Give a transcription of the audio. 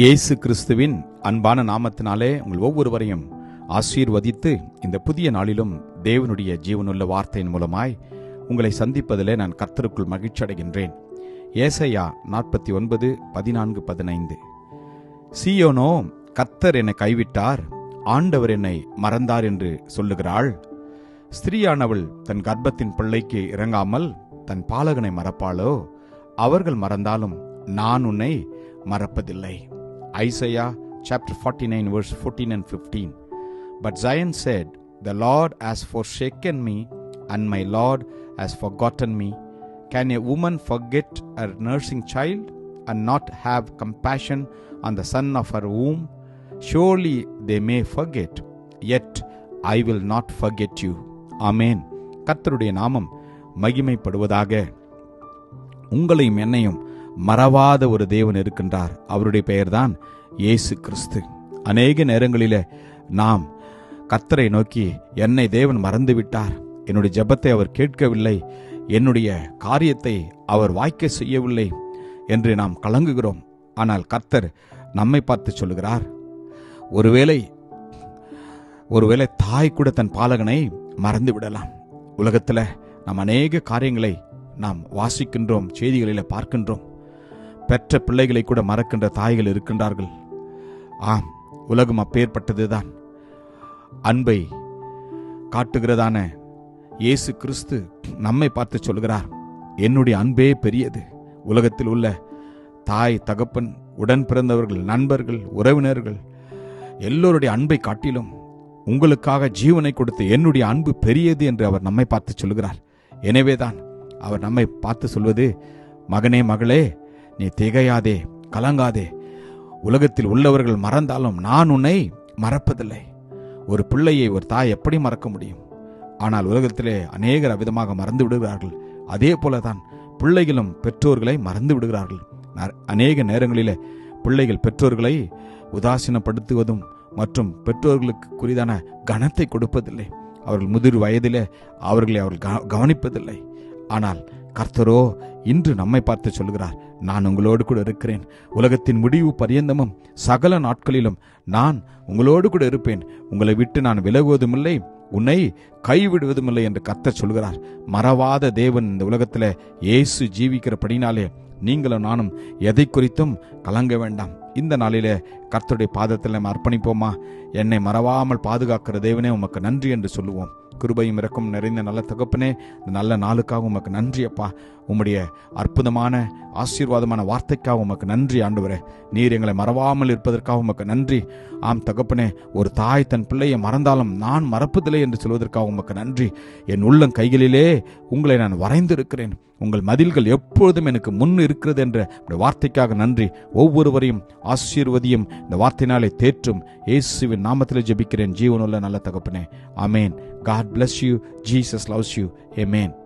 இயேசு கிறிஸ்துவின் அன்பான நாமத்தினாலே உங்கள் ஒவ்வொருவரையும் ஆசீர்வதித்து இந்த புதிய நாளிலும் தேவனுடைய ஜீவனுள்ள வார்த்தையின் மூலமாய் உங்களை சந்திப்பதிலே நான் கர்த்தருக்குள் மகிழ்ச்சி அடைகின்றேன். ஏசையா நாற்பத்தி ஒன்பது பதினான்கு பதினைந்து. சீயோனோ கர்த்தர் என்னை கைவிட்டார் ஆண்டவர் என்னை மறந்தார் என்று சொல்லுகிறாள். ஸ்திரீயானவள் தன் கர்ப்பத்தின் பிள்ளைக்கு இறங்காமல் தன் பாலகனை மறப்பாளோ? அவர்கள் மறந்தாலும் நான் உன்னை மறப்பதில்லை. Isaiah chapter forty nine verse fourteen and fifteen but Zion said the Lord has forsaken me and my lord has forgotten me can a woman forget her nursing child and not have compassion on the son of her womb surely they may forget yet i will not forget you amen கர்த்தருடைய நாமம் மகிமைப்படுவதாக உங்களையும் என்னையும் மறவாத ஒரு தேவன் இருக்கின்றார். அவருடைய பெயர்தான் இயேசு கிறிஸ்து. அநேக நேரங்களில் நாம் கத்தரை நோக்கி என்னை தேவன் மறந்து விட்டார் என்னுடைய ஜெபத்தை அவர் கேட்கவில்லை. என்னுடைய காரியத்தை அவர் வாய்க்க செய்யவில்லை என்று நாம் கலங்குகிறோம். ஆனால் கர்த்தர் நம்மை பார்த்து சொல்லுகிறார். ஒருவேளை ஒருவேளை தாய் கூட தன் பாலகனை மறந்து விடலாம் உலகத்தில் நாம் அநேக காரியங்களை நாம் வாசிக்கின்றோம் செய்திகளில் பார்க்கின்றோம். பெற்ற பிள்ளைகளை கூட மறக்கின்ற தாய்கள் இருக்கின்றார்கள். ஆம் உலகம் அப்பேற்பட்டதுதான். அன்பை காட்டுகிறதான இயேசு கிறிஸ்து நம்மை பார்த்து சொல்கிறார் என்னுடைய அன்பே பெரியது. உலகத்தில் உள்ள தாய் தகப்பன் உடன் பிறந்தவர்கள் நண்பர்கள் உறவினர்கள் எல்லோருடைய அன்பை காட்டிலும் உங்களுக்காக ஜீவனை கொடுத்த என்னுடைய அன்பு பெரியது என்று அவர் நம்மை பார்த்து சொல்கிறார். எனவேதான் அவர் நம்மை பார்த்து சொல்வது மகனே மகளே நீ திகையாதே கலங்காதே. உலகத்தில் உள்ளவர்கள் மறந்தாலும் நான் உன்னை மறப்பதில்லை. ஒரு பிள்ளையை ஒரு தாய் எப்படி மறக்க முடியும்? ஆனால் உலகத்திலே அநேகர் அவ்விதமாக மறந்து விடுகிறார்கள். அதே போலதான் பிள்ளைகளும் பெற்றோர்களை மறந்து விடுகிறார்கள். ந- அநேக நேரங்களிலே பிள்ளைகள் பெற்றோர்களை உதாசீனப்படுத்துவதும் மற்றும் பெற்றோர்களுக்கு குறிதான கனத்தை கொடுப்பதில்லை. அவர்கள் முதிர் வயதிலே அவர்களை அவர்கள் கவனிப்பதில்லை. ஆனால் கர்த்தரோ இன்று நம்மை பார்த்து சொல்கிறார். நான் உங்களோடு கூட இருக்கிறேன். உலகத்தின் முடிவு பரியந்தமும் சகல நாட்களிலும் நான் உங்களோடு கூட இருப்பேன். உங்களை விட்டு நான் விலகுவதுமில்லை. உன்னை கைவிடுவதுமில்லை என்று கத்தர் சொல்கிறார். மறவாத தேவன் இந்த உலகத்தில் இயேசு ஜீவிக்கிறபடினாலே நீங்களும் நானும் எதை குறித்தும் கலங்க வேண்டாம். இந்த நாளிலே கர்த்தருடைய பாதத்தில் நம்ம அர்ப்பணிப்போமா? என்னை மறவாமல் பாதுகாக்கிற தேவனே உமக்கு நன்றி என்று சொல்லுவோம். கிருபையும் இறக்கும் நிறைந்த நல்ல தகப்பனே இந்த நல்ல நாளுக்காக உமக்கு நன்றி அப்பா. உம்முடைய அற்புதமான ஆசீர்வாதமான வார்த்தைக்காக உமக்கு நன்றி ஆண்டவரே. நீர் எங்களை மறவாமல் இருப்பதற்காக உமக்கு நன்றி. ஆம் தகப்பனே ஒரு தாய் தன் பிள்ளையை மறந்தாலும் நான் மறப்பதில்லை என்று சொல்வதற்காக உமக்கு நன்றி. என் உள்ளம் கைகளிலே உங்களை நான் வரைந்திருக்கிறேன். உங்கள் மதில்கள் எப்பொழுதும் எனக்கு முன் இருக்கிறது என்ற வார்த்தைக்காக நன்றி. ஒவ்வொருவரையும் ஆசீர்வதியும் இந்த வார்த்தையினாலே தேற்றும். இயேசுவின் நாமத்தில் ஜெபிக்கிறேன். ஜீவனுள்ள நல்ல தகப்பனே. Amen God bless you Jesus loves you amen.